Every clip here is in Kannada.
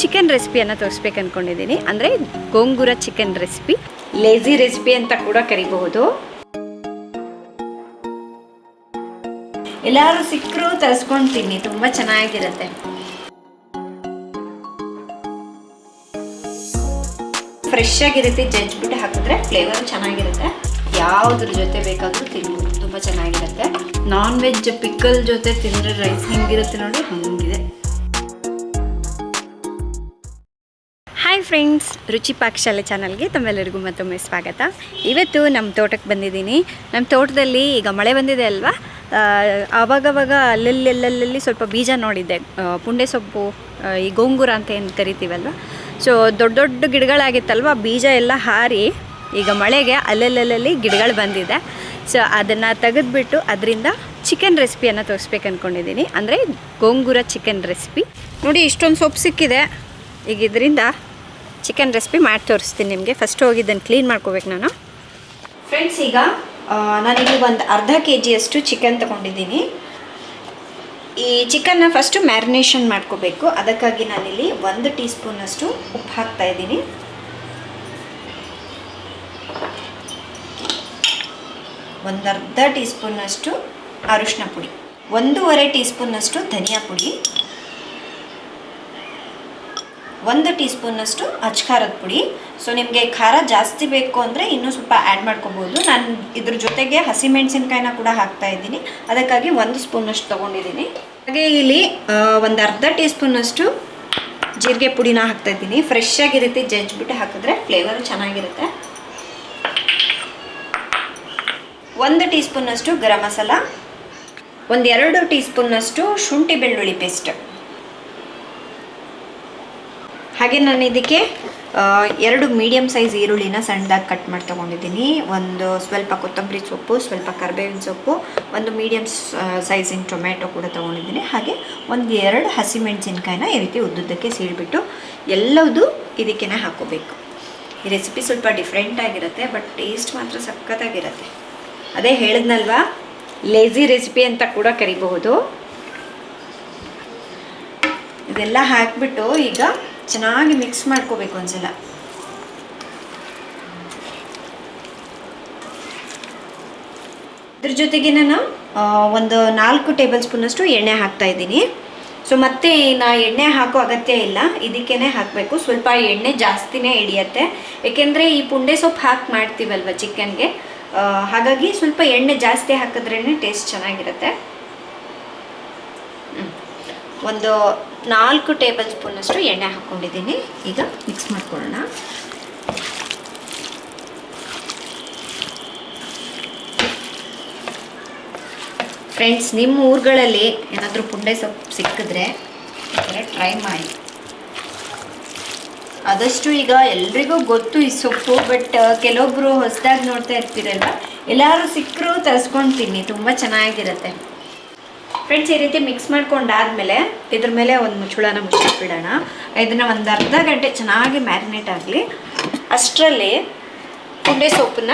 ಚಿಕನ್ ರೆಸಿಪಿಯನ್ನು ತೋರಿಸ್ಬೇಕು ಅಂದ್ಕೊಂಡಿದ್ದೀನಿ ಅಂದರೆ gongura chicken recipe lazy recipe ಅಂತ ಕೂಡ ಕರಿಬಹುದು. ಎಲ್ಲರೂ ಸಿಕ್ಕರು ತರಿಸ್ಕೊಂಡು ತಿನ್ನಿ, ತುಂಬ ಚೆನ್ನಾಗಿರುತ್ತೆ. ಫ್ರೆಶ್ ಆಗಿರುತ್ತೆ, ಜಜ್ಬಿಟ್ಟು ಹಾಕಿದ್ರೆ ಫ್ಲೇವರ್ ಚೆನ್ನಾಗಿರುತ್ತೆ. ಯಾವುದ್ರ ಜೊತೆ ಬೇಕಾದರೂ ತಿನ್ಬೋದು ತುಂಬ ಚೆನ್ನಾಗಿರುತ್ತೆ. ನಾನ್ ವೆಜ್ ಪಿಕ್ಕಲ್ ಜೊತೆ ತಿಂದರೆ ರೈಸ್ ಹೆಂಗಿರುತ್ತೆ ನೋಡಿ, ಹಂಗಿದೆ. ಹಾಯ್ ಫ್ರೆಂಡ್ಸ್ ರುಚಿ ಪಾಕಶಾಲೆ ಚಾನಲ್ಗೆ ತಮ್ಮೆಲ್ಲರಿಗೂ ಮತ್ತೊಮ್ಮೆ ಸ್ವಾಗತ. ಇವತ್ತು ನಮ್ಮ ತೋಟಕ್ಕೆ ಬಂದಿದ್ದೀನಿ. ನಮ್ಮ ತೋಟದಲ್ಲಿ ಈಗ ಮಳೆ ಬಂದಿದೆ ಅಲ್ವಾ? ಆವಾಗವಾಗ ಅಲ್ಲಲ್ಲಿ ಅಲ್ಲಲ್ಲಿ ಸ್ವಲ್ಪ ಬೀಜ ನೋಡಿದ್ದೆ. ಪುಂಡೆ ಸೊಪ್ಪು ಈ ಗೋಂಗೂರ ಅಂತ ಏನು ಕರಿತೀವಲ್ವ? ಸೊ ದೊಡ್ಡ ದೊಡ್ಡ ಗಿಡಗಳಾಗಿತ್ತಲ್ವ? ಬೀಜ ಎಲ್ಲ ಹಾರಿ ಈಗ ಮಳೆಗೆ ಅಲ್ಲಲ್ಲಲ್ಲಿ ಗಿಡಗಳು ಬಂದಿದೆ. ಸೊ ಅದನ್ನು ತೆಗೆದುಬಿಟ್ಟು ಅದರಿಂದ ಚಿಕನ್ ರೆಸಿಪಿಯನ್ನು ತೋರಿಸ್ಬೇಕು ಅಂದ್ಕೊಂಡಿದ್ದೀನಿ ಅಂದರೆ ಗೋಂಗೂರ ಚಿಕನ್ ರೆಸಿಪಿ ನೋಡಿ, ಇಷ್ಟೊಂದು ಸೊಪ್ಪು ಸಿಕ್ಕಿದೆ. ಈಗ ಇದರಿಂದ ಚಿಕನ್ ರೆಸಿಪಿ ಮಾಡಿ ತೋರಿಸ್ತೀನಿ ನಿಮಗೆ. ಫಸ್ಟ್ ಹೋಗಿ ಇದನ್ನು ಕ್ಲೀನ್ ಮಾಡ್ಕೋಬೇಕು ನಾನು. ಫ್ರೆಂಡ್ಸ್ ಈಗ ನಾನಿಲ್ಲಿ ಒಂದು ಅರ್ಧ ಕೆ ಜಿಯಷ್ಟು ಚಿಕನ್ ತೊಗೊಂಡಿದ್ದೀನಿ ಈ ಚಿಕನ್ನ ಫಸ್ಟು ಮ್ಯಾರಿನೇಷನ್ ಮಾಡ್ಕೋಬೇಕು. ಅದಕ್ಕಾಗಿ ನಾನಿಲ್ಲಿ ಒಂದು ಟೀ ಸ್ಪೂನಷ್ಟು ಉಪ್ಪು ಹಾಕ್ತಾ ಇದ್ದೀನಿ ಒಂದು ಅರ್ಧ ಟೀ ಸ್ಪೂನಷ್ಟು ಅರಿಶಿನ ಪುಡಿ, ಒಂದೂವರೆ ಟೀ ಸ್ಪೂನಷ್ಟು ಧನಿಯಾ ಪುಡಿ, ಒಂದು ಟೀ ಸ್ಪೂನಷ್ಟು ಅಚ್ಕಾರದ ಪುಡಿ. ಸೊ ನಿಮಗೆ ಖಾರ ಜಾಸ್ತಿ ಬೇಕು ಅಂದರೆ ಇನ್ನೂ ಸ್ವಲ್ಪ ಆ್ಯಡ್ ಮಾಡ್ಕೋಬೋದು. ನಾನು ಇದ್ರ ಜೊತೆಗೆ ಹಸಿಮೆಣಸಿನ್ಕಾಯಿನ ಕೂಡ ಹಾಕ್ತಾ ಇದ್ದೀನಿ. ಅದಕ್ಕಾಗಿ ಒಂದು ಸ್ಪೂನಷ್ಟು ತೊಗೊಂಡಿದ್ದೀನಿ. ಹಾಗೆ ಇಲ್ಲಿ ಒಂದು ಅರ್ಧ ಟೀ ಸ್ಪೂನಷ್ಟು ಜೀರಿಗೆ ಪುಡಿನ ಹಾಕ್ತಾ ಇದ್ದೀನಿ. ಫ್ರೆಶ್ ಆಗಿರುತ್ತೆ ಜಜ್ಜಿಬಿಟ್ಟು ಹಾಕಿದ್ರೆ ಫ್ಲೇವರು ಚೆನ್ನಾಗಿರುತ್ತೆ. ಒಂದು ಟೀ ಸ್ಪೂನಷ್ಟು ಗರಂ ಮಸಾಲ, ಒಂದು ಎರಡು ಟೀ ಸ್ಪೂನಷ್ಟು ಶುಂಠಿ ಬೆಳ್ಳುಳ್ಳಿ ಪೇಸ್ಟ್. ಹಾಗೆ ನಾನು ಇದಕ್ಕೆ ಎರಡು ಮೀಡಿಯಮ್ ಸೈಜ್ ಈರುಳ್ಳಿನ ಸಣ್ಣದಾಗಿ ಕಟ್ ಮಾಡಿ ತೊಗೊಂಡಿದ್ದೀನಿ. ಒಂದು ಸ್ವಲ್ಪ ಕೊತ್ತಂಬರಿ ಸೊಪ್ಪು, ಸ್ವಲ್ಪ ಕರ್ಬೇವಿನ ಸೊಪ್ಪು, ಒಂದು ಮೀಡಿಯಮ್ ಸೈಜಿನ ಟೊಮ್ಯಾಟೊ ಕೂಡ ತೊಗೊಂಡಿದ್ದೀನಿ. ಹಾಗೆ ಒಂದು ಎರಡು ಹಸಿಮೆಣಸಿನ್ಕಾಯಿನ ಈ ರೀತಿ ಉದ್ದುದ್ದಕ್ಕೆ ಸೀಳ್ಬಿಟ್ಟು ಎಲ್ಲದೂ ಇದಕ್ಕೆ ಹಾಕೋಬೇಕು. ಈ ರೆಸಿಪಿ ಸ್ವಲ್ಪ ಡಿಫ್ರೆಂಟ್ ಆಗಿರುತ್ತೆ, ಬಟ್ ಟೇಸ್ಟ್ ಮಾತ್ರ ಸಖತ್ತಾಗಿರುತ್ತೆ. ಅದೇ ಹೇಳಿದ್ನಲ್ವಾ? ಲೇಜಿ ರೆಸಿಪಿ ಅಂತ ಕೂಡ ಕರಿಬಹುದು. ಇದೆಲ್ಲ ಹಾಕ್ಬಿಟ್ಟು ಈಗ ಚೆನ್ನಾಗಿ ಮಿಕ್ಸ್ ಮಾಡ್ಕೋಬೇಕು ಒಂದ್ಸಲ. ಇದ್ರ ಜೊತೆಗೆ ನಾನು ಒಂದು ನಾಲ್ಕು ಟೇಬಲ್ ಸ್ಪೂನಷ್ಟು ಎಣ್ಣೆ ಹಾಕ್ತಾ ಇದ್ದೀನಿ. ಸೊ ಮತ್ತೆ ನಾ ಎಣ್ಣೆ ಹಾಕೋ ಅಗತ್ಯ ಇಲ್ಲ. ಇದಕ್ಕೇ ಹಾಕಬೇಕು. ಸ್ವಲ್ಪ ಎಣ್ಣೆ ಜಾಸ್ತಿನೇ ಹಿಡಿಯತ್ತೆ. ಏಕೆಂದರೆ ಈ ಪುಂಡೆ ಸೊಪ್ಪು ಹಾಕಿ ಮಾಡ್ತೀವಲ್ವ ಚಿಕನ್ಗೆ? ಹಾಗಾಗಿ ಸ್ವಲ್ಪ ಎಣ್ಣೆ ಜಾಸ್ತಿ ಹಾಕಿದ್ರೇ ಟೇಸ್ಟ್ ಚೆನ್ನಾಗಿರುತ್ತೆ. ಒಂದು ನಾಲ್ಕು ಟೇಬಲ್ ಸ್ಪೂನಷ್ಟು ಎಣ್ಣೆ ಹಾಕ್ಕೊಂಡಿದ್ದೀನಿ ಈಗ ಮಿಕ್ಸ್ ಮಾಡ್ಕೊಳ್ಳೋಣ. ಫ್ರೆಂಡ್ಸ್, ನಿಮ್ಮ ಊರುಗಳಲ್ಲಿ ಏನಾದರೂ ಪುಂಡೆ ಸೊಪ್ಪು ಸಿಕ್ಕಿದ್ರೆ ಟ್ರೈ ಮಾಡಿ. ಆದಷ್ಟು ಈಗ ಎಲ್ರಿಗೂ ಗೊತ್ತು ಈ ಸೊಪ್ಪು ಬಟ್ ಕೆಲವೊಬ್ಬರು ಹೊಸದಾಗಿ ನೋಡ್ತಾ ಇರ್ತೀರಲ್ವ? ಎಲ್ಲರೂ ಸಿಕ್ಕರು ತರಿಸ್ಕೊಂಡು ತಿನ್ನಿ ತುಂಬ ಚೆನ್ನಾಗಿರುತ್ತೆ. ಫ್ರೆಂಡ್ಸ್ ಈ ರೀತಿ ಮಿಕ್ಸ್ ಮಾಡ್ಕೊಂಡಾದ್ಮೇಲೆ, ಇದ್ರ ಮೇಲೆ ಒಂದು ಮುಚ್ಚುಳನ ಮುಚ್ಚಿಟ್ಬಿಡೋಣ. ಇದನ್ನು ಒಂದು ಅರ್ಧ ಗಂಟೆ ಚೆನ್ನಾಗಿ ಮ್ಯಾರಿನೇಟ್ ಆಗಲಿ. ಅಷ್ಟರಲ್ಲಿ ಪುಂಡೆ ಸೊಪ್ಪನ್ನ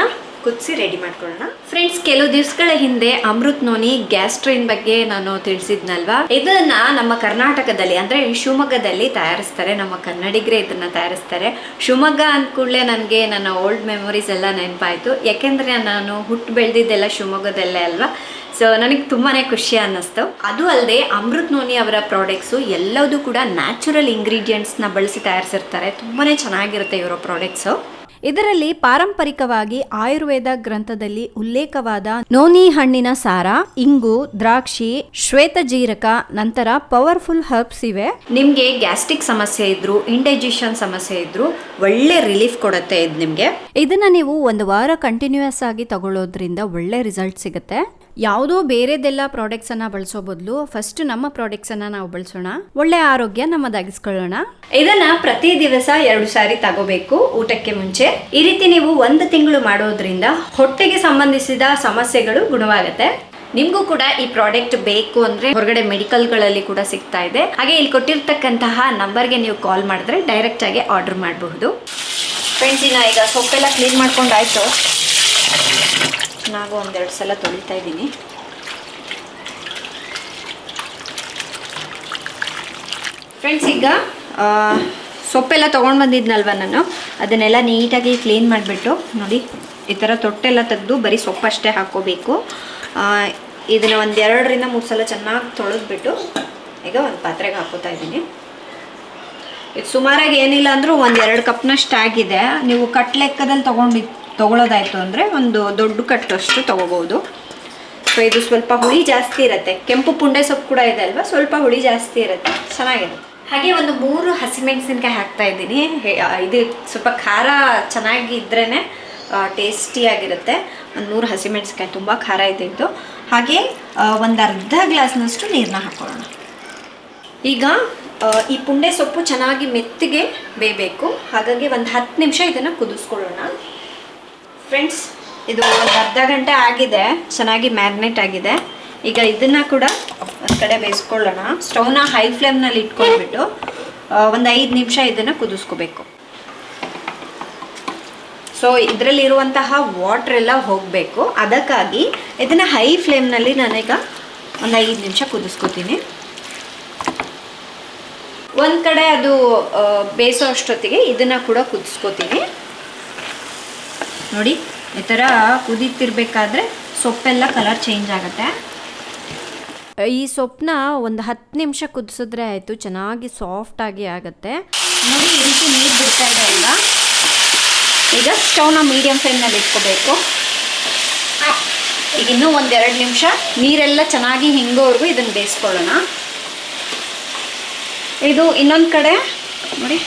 ಕುದಿಸಿ ರೆಡಿ ಮಾಡ್ಕೊಳ್ಳೋಣ. ಫ್ರೆಂಡ್ಸ್ ಕೆಲವು ದಿವಸಗಳ ಹಿಂದೆ ಅಮೃತ್ ನೋನಿ ಗ್ಯಾಸ್ಟ್ರೈನ್ ಬಗ್ಗೆ ನಾನು ತಿಳಿಸಿದ್ನಲ್ವಾ? ಇದನ್ನ ನಮ್ಮ ಕರ್ನಾಟಕದಲ್ಲಿ, ಅಂದ್ರೆ ಶಿವಮೊಗ್ಗದಲ್ಲಿ ತಯಾರಿಸ್ತಾರೆ. ನಮ್ಮ ಕನ್ನಡಿಗರೇ ಇದನ್ನ ತಯಾರಿಸ್ತಾರೆ. ಶಿವಮೊಗ್ಗ ಅಂದ್ ಕೂಡಲೇ ನನಗೆ ನನ್ನ ಓಲ್ಡ್ ಮೆಮೊರೀಸ್ ಎಲ್ಲ ನೆನಪಾಯ್ತು. ಯಾಕೆಂದ್ರೆ ನಾನು ಹುಟ್ಟು ಬೆಳೆದಿದ್ದೆಲ್ಲ ಶಿವಮೊಗ್ಗದಲ್ಲೇ ಅಲ್ವಾ? ಸೊ ನನಗೆ ತುಂಬಾ ಖುಷಿ ಅನ್ನಿಸ್ತು. ಅದು ಅಲ್ಲದೆ ಅಮೃತ್ ನೋನಿ ಅವರ ಪ್ರಾಡಕ್ಟ್ಸು ಎಲ್ಲದೂ ಕೂಡ ನ್ಯಾಚುರಲ್ ಇಂಗ್ರೀಡಿಯೆಂಟ್ಸ್ನ ಬಳಸಿ ತಯಾರಿಸಿರ್ತಾರೆ. ತುಂಬಾ ಚೆನ್ನಾಗಿರುತ್ತೆ ಇವರ ಪ್ರಾಡಕ್ಟ್ಸು ಇದರಲ್ಲಿ ಪಾರಂಪರಿಕವಾಗಿ ಆಯುರ್ವೇದ ಗ್ರಂಥದಲ್ಲಿ ಉಲ್ಲೇಖವಾದ ನೋನಿ ಹಣ್ಣಿನ ಸಾರ ಇಂಗು ದ್ರಾಕ್ಷಿ ಶ್ವೇತಜೀರಕ ನಂತರ ಪವರ್ಫುಲ್ ಹರ್ಬ್ಸ್ ಇವೆ. ನಿಮಗೆ ಗ್ಯಾಸ್ಟ್ರಿಕ್ ಸಮಸ್ಯೆ ಇದ್ರು ಇಂಡೈಜೆಷನ್ ಸಮಸ್ಯೆ ಇದ್ರು ಒಳ್ಳೆ ರಿಲೀಫ್ ಕೊಡುತ್ತೆ ಇದು ನಿಮಗೆ. ಇದನ್ನ ನೀವು ಒಂದು ವಾರ ಕಂಟಿನ್ಯೂಸ್ ಆಗಿ ತಗೊಳ್ಳೋದ್ರಿಂದ ಒಳ್ಳೆ ರಿಸಲ್ಟ್ ಸಿಗುತ್ತೆ. ಯಾವುದೋ ಬೇರೆದೆಲ್ಲ ಪ್ರಾಡಕ್ಟ್ಸ್ ಅನ್ನ ಬಳಸೋ ಬದಲು ಫಸ್ಟ್ ನಮ್ಮ ಪ್ರಾಡಕ್ಟ್ಸ್ ಅನ್ನ ನಾವು ಬಳಸೋಣ. ಒಳ್ಳೆ ಆರೋಗ್ಯ ನಮ್ಮದಾಗಿಸ್ಕೊಳ್ಳೋಣ. ಇದನ್ನ ಪ್ರತಿ ದಿವಸ ಎರಡು ಸಾರಿ ತಗೋಬೇಕು ಊಟಕ್ಕೆ ಮುಂಚೆ. ಈ ರೀತಿ ನೀವು ಒಂದು ತಿಂಗಳು ಮಾಡೋದ್ರಿಂದ ಹೊಟ್ಟೆಗೆ ಸಂಬಂಧಿಸಿದ ಸಮಸ್ಯೆಗಳು ಗುಣವಾಗುತ್ತೆ. ನಿಮ್ಗೂ ಕೂಡ ಈ ಪ್ರಾಡಕ್ಟ್ ಬೇಕು ಅಂದ್ರೆ ಹೊರಗಡೆ ಮೆಡಿಕಲ್ಗಳಲ್ಲಿ ಕೂಡ ಸಿಗ್ತಾ ಇದೆ. ಹಾಗೆ ಇಲ್ಲಿ ಕೊಟ್ಟಿರ್ತಕ್ಕಂತಹ ನಂಬರ್ಗೆ ನೀವು ಕಾಲ್ ಮಾಡಿದ್ರೆ ಡೈರೆಕ್ಟ್ ಆಗಿ ಆರ್ಡರ್ ಮಾಡಬಹುದು. ಫ್ರೆಂಡ್ಸ್ ಇನ್ನ ಈಗ ಸೊಪ್ಪೆಲ್ಲ ಕ್ಲೀನ್ ಮಾಡ್ಕೊಂಡಾಯ್ತು ನಾವು ಒಂದೆರಡು ಸಲ ತೊಳಿತಾ ಇದ್ದೀನಿ. ಫ್ರೆಂಡ್ಸ್ ಈಗ ಸೊಪ್ಪೆಲ್ಲ ತೊಗೊಂಡು ಬಂದಿದ್ನಲ್ವ ನಾನು? ಅದನ್ನೆಲ್ಲ ನೀಟಾಗಿ ಕ್ಲೀನ್ ಮಾಡಿಬಿಟ್ಟು, ನೋಡಿ, ಈ ಥರ ತೊಟ್ಟೆಲ್ಲ ತೆಗೆದು ಬರೀ ಸೊಪ್ಪಷ್ಟೇ ಹಾಕ್ಕೋಬೇಕು ಇದನ್ನು ಒಂದು ಎರಡರಿಂದ ಮೂರು ಸಲ ಚೆನ್ನಾಗಿ ತೊಳೆದ್ಬಿಟ್ಟು, ಈಗ ಒಂದು ಪಾತ್ರೆಗೆ ಹಾಕೋತಾ ಇದ್ದೀನಿ. ಇದು ಸುಮಾರಾಗಿ ಏನಿಲ್ಲ ಅಂದರೂ ಒಂದೆರಡು ಕಪ್ನಷ್ಟು ಆಗಿದೆ. ನೀವು ಕಟ್ ಲೆಕ್ಕದಲ್ಲಿ ತೊಗೊಂಡು ತೊಗೊಳೋದಾಯ್ತು ಅಂದರೆ ಒಂದು ದೊಡ್ಡ ಕಟ್ಟಷ್ಟು ತೊಗೋಬೋದು. ಸೊ ಇದು ಸ್ವಲ್ಪ ಹುಳಿ ಜಾಸ್ತಿ ಇರುತ್ತೆ. ಕೆಂಪು ಪುಂಡೆ ಸೊಪ್ಪು ಕೂಡ ಇದೆ ಅಲ್ವಾ? ಸ್ವಲ್ಪ ಹುಳಿ ಜಾಸ್ತಿ ಇರುತ್ತೆ. ಚೆನ್ನಾಗಿರುತ್ತೆ ಹಾಗೆ ಒಂದು ಮೂರು ಹಸಿಮೆಣಸಿನ್ಕಾಯಿ ಹಾಕ್ತಾ ಇದ್ದೀನಿ. ಇದು ಸ್ವಲ್ಪ ಖಾರ ಚೆನ್ನಾಗಿ ಇದ್ರೇ ಟೇಸ್ಟಿಯಾಗಿರುತ್ತೆ ಒಂದು ಮೂರು ಹಸಿಮೆಣಸಿನ್ಕಾಯಿ ತುಂಬ ಖಾರ ಇದೆ ಇದು. ಹಾಗೆ ಒಂದು ಅರ್ಧ ಗ್ಲಾಸ್ನಷ್ಟು ನೀರನ್ನ ಹಾಕೊಳ್ಳೋಣ. ಈಗ ಈ ಪುಂಡೆ ಸೊಪ್ಪು ಚೆನ್ನಾಗಿ ಮೆತ್ತಗೆ ಬೇಯಬೇಕು. ಹಾಗಾಗಿ ಒಂದು ಹತ್ತು ನಿಮಿಷ ಇದನ್ನು ಕುದಿಸ್ಕೊಳ್ಳೋಣ. ಫ್ರೆಂಡ್ಸ್ ಇದು ಒಂದು ಅರ್ಧ ಗಂಟೆ ಆಗಿದೆ. ಚೆನ್ನಾಗಿ ಮ್ಯಾಗ್ನೆಟ್ ಆಗಿದೆ. ಈಗ ಇದನ್ನ ಕೂಡ ಒಂದ್ ಕಡೆ ಬೇಯಿಸ್ಕೊಳ್ಳೋಣ. ಸ್ಟೌವ್ನ ಹೈ ಫ್ಲೇಮ್ನಲ್ಲಿ ಇಟ್ಕೊಂಡ್ಬಿಟ್ಟು ಒಂದು ಐದು ನಿಮಿಷ ಇದನ್ನ ಕುದಿಸ್ಕೋಬೇಕು. ಸೊ ಇದರಲ್ಲಿರುವಂತಹ ವಾಟರ್ ಎಲ್ಲ ಹೋಗಬೇಕು. ಅದಕ್ಕಾಗಿ ಇದನ್ನ ಹೈ ಫ್ಲೇಮ್ನಲ್ಲಿ ನಾನೀಗ ಒಂದು ಐದು ನಿಮಿಷ ಕುದಿಸ್ಕೊತೀನಿ. ಒಂದು ಕಡೆ ಅದು ಬೇಯಿಸೋ ಅಷ್ಟೊತ್ತಿಗೆ ಇದನ್ನು ಕೂಡ ಕುದಿಸ್ಕೋತೀನಿ. ನೋಡಿ, ಈ ಥರ ಕುದೀತಿರ್ಬೇಕಾದ್ರೆ ಸೊಪ್ಪೆಲ್ಲ ಕಲರ್ ಚೇಂಜ್ ಆಗುತ್ತೆ. ಈ ಸೊಪ್ಪನ್ನ ಒಂದು ಹತ್ತು ನಿಮಿಷ ಕುದಿಸಿದ್ರೆ ಆಯಿತು, ಚೆನ್ನಾಗಿ ಸಾಫ್ಟಾಗಿ ಆಗುತ್ತೆ. ನೋಡಿ, ಈ ರೀತಿ ನೀರು ಬಿಡ್ತಾ ಇದೆ ಅಲ್ವಾ ಈಗ ಸ್ಟೌನ ಮೀಡಿಯಂ ಫ್ಲೇಮ್ನಲ್ಲಿ ಇಟ್ಕೋಬೇಕು. ಈಗ ಇನ್ನೂ ಒಂದೆರಡು ನಿಮಿಷ ನೀರೆಲ್ಲ ಚೆನ್ನಾಗಿ ಹಿಂಗೋವರೆಗೂ ಇದನ್ನು ಬೇಯಿಸ್ಕೊಳ್ಳೋಣ. ಇದು ಇನ್ನೊಂದು ಕಡೆ, ನೋಡಿ.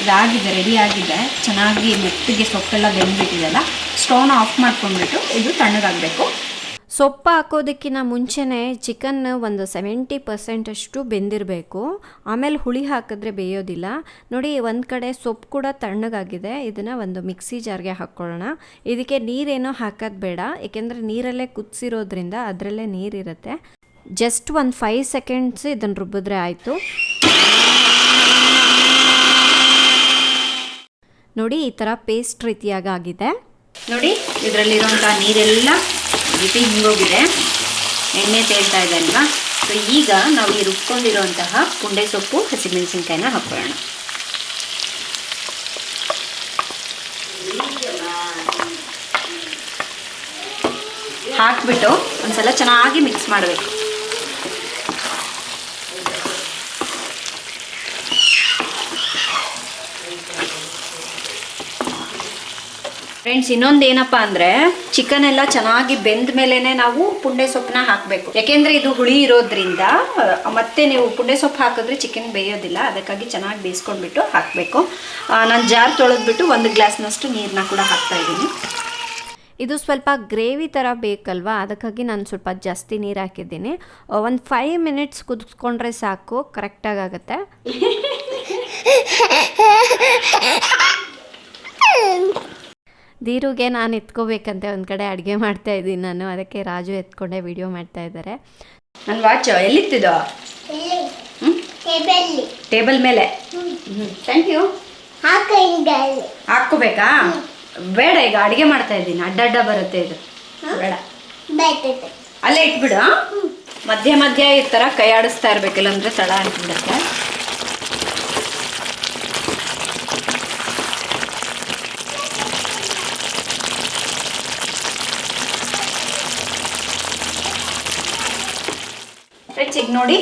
ಇದಾಗಿದೆ ರೆಡಿ ಆಗಿದೆ ಚೆನ್ನಾಗಿ ಮೆತ್ತಿಗೆ ಸೊಪ್ಪೆಲ್ಲ ಬೆಂದ್ಬಿಟ್ಟಿದೆಲ್ಲ. ಸ್ಟೋನ್ ಆಫ್ ಮಾಡ್ಕೊಂಡ್ಬಿಟ್ಟು ಇದು ತಣ್ಣಗಾಗಬೇಕು. ಸೊಪ್ಪು ಹಾಕೋದಕ್ಕಿಂತ ಮುಂಚೆನೇ ಚಿಕನ್ ಒಂದು ಸೆವೆಂಟಿ ಪರ್ಸೆಂಟಷ್ಟು ಬೆಂದಿರಬೇಕು. ಆಮೇಲೆ ಹುಳಿ ಹಾಕಿದ್ರೆ ಬೇಯೋದಿಲ್ಲ. ನೋಡಿ, ಒಂದು ಕಡೆ ಸೊಪ್ಪು ಕೂಡ ತಣ್ಣಗಾಗಿದೆ. ಇದನ್ನು ಒಂದು ಮಿಕ್ಸಿ ಜಾರ್ಗೆ ಹಾಕ್ಕೊಳ್ಳೋಣ ಇದಕ್ಕೆ ನೀರೇನೋ ಹಾಕೋದು ಬೇಡ. ಏಕೆಂದರೆ ನೀರಲ್ಲೇ ಕುದಿಸಿರೋದ್ರಿಂದ ಅದರಲ್ಲೇ ನೀರಿರುತ್ತೆ. ಜಸ್ಟ್ ಒಂದು ಫೈವ್ ಸೆಕೆಂಡ್ಸ್ ಇದನ್ನು ರುಬ್ಬಿದ್ರೆ ಆಯಿತು. ನೋಡಿ ಈ ಥರ ಪೇಸ್ಟ್ ರೀತಿಯಾಗಿ ಆಗಿದೆ. ನೋಡಿ ಇದರಲ್ಲಿರುವಂಥ ನೀರೆಲ್ಲ ಬಿಟ್ಟು ಹಿಂಗೋಗಿದೆ. ಎಣ್ಣೆ ತೇಳ್ತಾ ಇದೆ ಅಲ್ವಾ? ಸೊ ಈಗ ನಾವು ಈ ರುಬ್ಕೊಂಡಿರುವಂತಹ ಪುಂಡೆ ಸೊಪ್ಪು, ಹಸಿಮೆಣಸಿನ್ಕಾಯಿನ ಹಾಕೊಳ್ಳೋಣ. ಹಾಕ್ಬಿಟ್ಟು ಒಂದ್ಸಲ ಚೆನ್ನಾಗಿ ಮಿಕ್ಸ್ ಮಾಡಬೇಕು. ಫ್ರೆಂಡ್ಸ್ ಇನ್ನೊಂದು ಏನಪ್ಪಾ ಅಂದ್ರೆ ಚಿಕನ್ ಎಲ್ಲ ಚೆನ್ನಾಗಿ ಬೆಂದ ಮೇಲೆನೆ ನಾವು ಪುಂಡೆ ಸೊಪ್ಪನ್ನ ಹಾಕಬೇಕು. ಯಾಕೆಂದ್ರೆ ಇದು ಹುಳಿ ಇರೋದ್ರಿಂದ ಮತ್ತೆ ನೀವು ಪುಂಡೆ ಸೊಪ್ಪು ಹಾಕಿದ್ರೆ ಚಿಕನ್ ಬೇಯೋದಿಲ್ಲ ಅದಕ್ಕಾಗಿ ಚೆನ್ನಾಗಿ ಬೇಯಿಸ್ಕೊಂಡ್ಬಿಟ್ಟು ಹಾಕಬೇಕು. ನಾನು ಜಾರ್ ತೊಳೆದ್ಬಿಟ್ಟು ಒಂದು ಗ್ಲಾಸ್ನಷ್ಟು ನೀರನ್ನ ಕೂಡ ಹಾಕ್ತಾ ಇದ್ದೀನಿ. ಇದು ಸ್ವಲ್ಪ ಗ್ರೇವಿ ಥರ ಬೇಕಲ್ವಾ? ಅದಕ್ಕಾಗಿ ನಾನು ಸ್ವಲ್ಪ ಜಾಸ್ತಿ ನೀರು ಹಾಕಿದ್ದೀನಿ. ಒಂದು ಫೈವ್ ಮಿನಿಟ್ಸ್ ಕುದಿಸ್ಕೊಂಡ್ರೆ ಸಾಕು ಕರೆಕ್ಟಾಗಿ ಆಗುತ್ತೆ. ದೀರುಗೆ ನಾನು ಎತ್ಕೋಬೇಕಂತೆ ಒಂದು ಕಡೆ ಅಡುಗೆ ಮಾಡ್ತಾ ಇದ್ದೀನಿ ನಾನು ಅದಕ್ಕೆ ರಾಜು ಎತ್ಕೊಂಡೆ ವಿಡಿಯೋ ಮಾಡ್ತಾ ಇದ್ದಾರೆ. ನನ್ನ ವಾಚ್? ಟೇಬಲ್ಲಿ ಟೇಬಲ್ ಮೇಲೆ? ಥ್ಯಾಂಕ್ ಯು ಹಾಕೋಬೇಕಾ ಬೇಡ ಈಗ ಅಡುಗೆ ಮಾಡ್ತಾ ಇದ್ದೀನಿ ಅಡ್ಡ ಅಡ್ಡ ಬರುತ್ತೆ ಇದು. ಬೇಡ. ಅಲ್ಲೇ ಇಟ್ಬಿಡು ಮಧ್ಯ ಮಧ್ಯ ಈ ಥರ ಕೈ ಆಡಿಸ್ತಾ ಇರಬೇಕಿಲ್ಲ ಅಂದರೆ ತಳ ಅಂಟ್ಬಿಡುತ್ತೆ ಫ್ರೆಂಡ್ಸ್ ಈಗ ನೋಡಿ,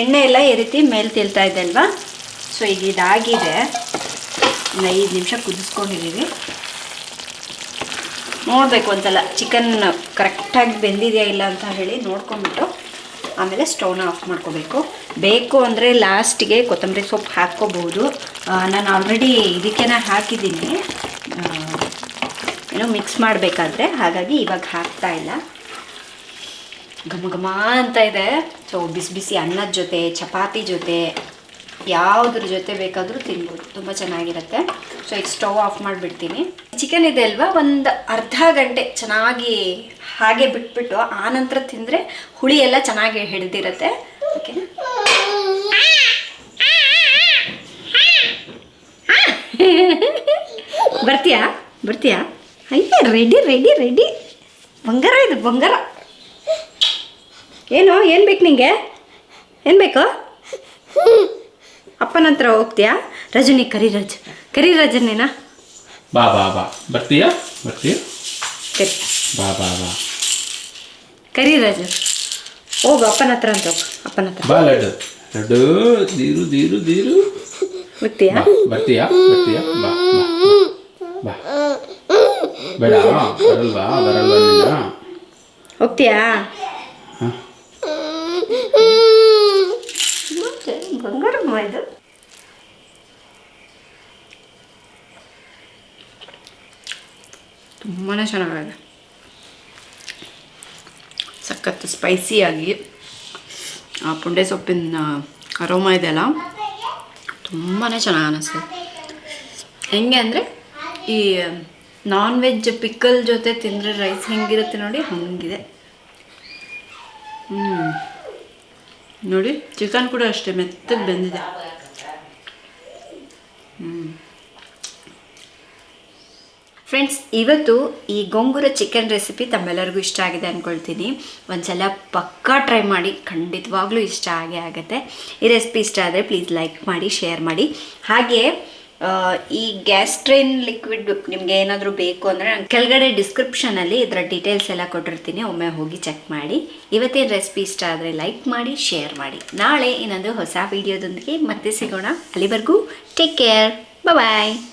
ಎಣ್ಣೆ ಎಲ್ಲ ಈ ರೀತಿ ಮೇಲೆ ತಿಳ್ತಾ ಇದೆ ಅಲ್ವಾ? ಸೊ ಈಗ ಇದಾಗಿದೆ. ಒಂದು ಐದು ನಿಮಿಷ ಕುದಿಸ್ಕೊಂಡಿದ್ದೀವಿ. ನೋಡಬೇಕು ಒಂದ್ಸಲ ಚಿಕನ್ ಕರೆಕ್ಟಾಗಿ ಬೆಂದಿದೆಯಾ ಇಲ್ಲ ಅಂತ ಹೇಳಿ ನೋಡ್ಕೊಂಬಿಟ್ಟು ಆಮೇಲೆ ಸ್ಟೌನ ಆಫ್ ಮಾಡ್ಕೋಬೇಕು. ಬೇಕು ಅಂದರೆ ಲಾಸ್ಟಿಗೆ ಕೊತ್ತಂಬರಿ ಸೊಪ್ಪು ಹಾಕ್ಕೋಬೋದು. ನಾನು ಆಲ್ರೆಡಿ ಇದಕ್ಕೇನೆ ಹಾಕಿದ್ದೀನಿ. ಏನೋ ಮಿಕ್ಸ್ ಮಾಡಬೇಕಾದ್ರೆ, ಹಾಗಾಗಿ ಇವಾಗ ಹಾಕ್ತಾ ಇಲ್ಲ. ಘಮ ಘಮ ಅಂತ ಇದೆ. ಸೊ ಬಿಸಿ ಬಿಸಿ ಅನ್ನದ ಜೊತೆ, ಚಪಾತಿ ಜೊತೆ, ಯಾವುದ್ರ ಜೊತೆ ಬೇಕಾದರೂ ತಿನ್ಬೋದು. ತುಂಬ ಚೆನ್ನಾಗಿರುತ್ತೆ. ಸೊ ಈಗ ಸ್ಟವ್ ಆಫ್ ಮಾಡಿಬಿಡ್ತೀನಿ. ಚಿಕನ್ ಇದೆ ಅಲ್ವಾ? ಒಂದು ಅರ್ಧ ಗಂಟೆ ಚೆನ್ನಾಗಿ ಹಾಗೆ ಬಿಟ್ಬಿಟ್ಟು ಆನಂತರ ನಂತರ ತಿಂದರೆ ಹುಳಿ ಎಲ್ಲ ಚೆನ್ನಾಗಿ ಹಿಡಿದಿರುತ್ತೆ. ಓಕೆ ಬರ್ತೀಯಾ? ಬರ್ತೀಯಾ? ಅಯ್ಯ ರೆಡಿ ರೆಡಿ ರೆಡಿ ಬಂಗಾರ ಇದು, ಬಂಗಾರ. ಏನು? ಏನು ಬೇಕು ನಿಂಗೆ? ಏನು ಬೇಕು? ಅಪ್ಪನ ಹತ್ರ ಹೋಗ್ತೀಯಾ? ರಜನಿ ಕರಿ ರಜ ಕರಿ ರಜನಿನ ಬಾ ಬಾ ಬಾ. ಬರ್ತೀಯಾ? ಬರ್ತೀಯಾ? ಕರಿ ಬಾ ಬಾ ಬಾ. ಕರಿ ರಜ ಹೋಗು ಅಪ್ಪನ ಹತ್ರ ಅಂತ ಹೋಗು. ಅಪ್ಪನ ಹತ್ರ. ಬಾ ಲಡ್ಡು. ಲಡ್ಡು ದೀರು ದೀರು ದೀರು ಬರ್ತೀಯ? ಬರ್ತೀಯ? ಬರ್ತೀಯಾ? ಬಾ ಬಾ ಬೇಡ ಬರಲ್ವಾ? ಬರಲ್ವಾ ಹೋಗ್ತೀಯಾ ಹಾಂ ಬಂಗಾರಮ್ಮ ಇದು? ತುಂಬಾ ಚೆನ್ನಾಗಿದೆ. ಸಖತ್ತು ಸ್ಪೈಸಿಯಾಗಿ ಆ ಪುಂಡೆ ಸೊಪ್ಪಿನ ಅರೋಮ ಇದೆಯಲ್ಲ ತುಂಬಾ ಚೆನ್ನಾಗಿ ಅನ್ನಿಸ್ತದೆ ಹೆಂಗೆ ಅಂದರೆ ಈ ನಾನ್ ವೆಜ್ ಪಿಕ್ಕಲ್ ಜೊತೆ ತಿಂದರೆ ರೈಸ್ ಹೆಂಗಿರುತ್ತೆ ನೋಡಿ ಹಂಗಿದೆ. ಹ್ಞೂ ನೋಡಿ ಚಿಕನ್ ಕೂಡ ಅಷ್ಟೇ ಮೆತ್ತಗೆ ಬೆಂದಿದೆ. ಫ್ರೆಂಡ್ಸ್ ಇವತ್ತು ಈ ಗೊಂಗುರ ಚಿಕನ್ ರೆಸಿಪಿ ತಮ್ಮೆಲ್ಲರಿಗೂ ಇಷ್ಟ ಆಗಿದೆ ಅಂದ್ಕೊಳ್ತೀನಿ ಒಂದ್ಸಲ ಪಕ್ಕಾ ಟ್ರೈ ಮಾಡಿ ಖಂಡಿತವಾಗ್ಲೂ ಇಷ್ಟ ಆಗೇ ಆಗುತ್ತೆ. ಈ ರೆಸಿಪಿ ಇಷ್ಟ ಆದರೆ ಪ್ಲೀಸ್ ಲೈಕ್ ಮಾಡಿ ಶೇರ್ ಮಾಡಿ. ಹಾಗೆ ಆ, ಈ ಗ್ಯಾಸ್ಟ್ರೈನ್ ಲಿಕ್ವಿಡ್ ನಿಮಗೆ ಏನಾದರೂ ಬೇಕು ಅಂದರೆ ನಾನು ಕೆಳಗಡೆ ಡಿಸ್ಕ್ರಿಪ್ಷನಲ್ಲಿ ಇದರ ಡೀಟೇಲ್ಸ್ ಎಲ್ಲ ಕೊಟ್ಟಿರ್ತೀನಿ. ಒಮ್ಮೆ ಹೋಗಿ ಚೆಕ್ ಮಾಡಿ. ಇವತ್ತಿನ ರೆಸಿಪಿ ಇಷ್ಟ ಆದರೆ ಲೈಕ್ ಮಾಡಿ ಶೇರ್ ಮಾಡಿ. ನಾಳೆ ಇನ್ನೊಂದು ಹೊಸ ವಿಡಿಯೋದೊಂದಿಗೆ ಮತ್ತೆ ಸಿಗೋಣ. ಅಲ್ಲಿವರೆಗೂ ಟೇಕ್ ಕೇರ್ ಬಾಯ್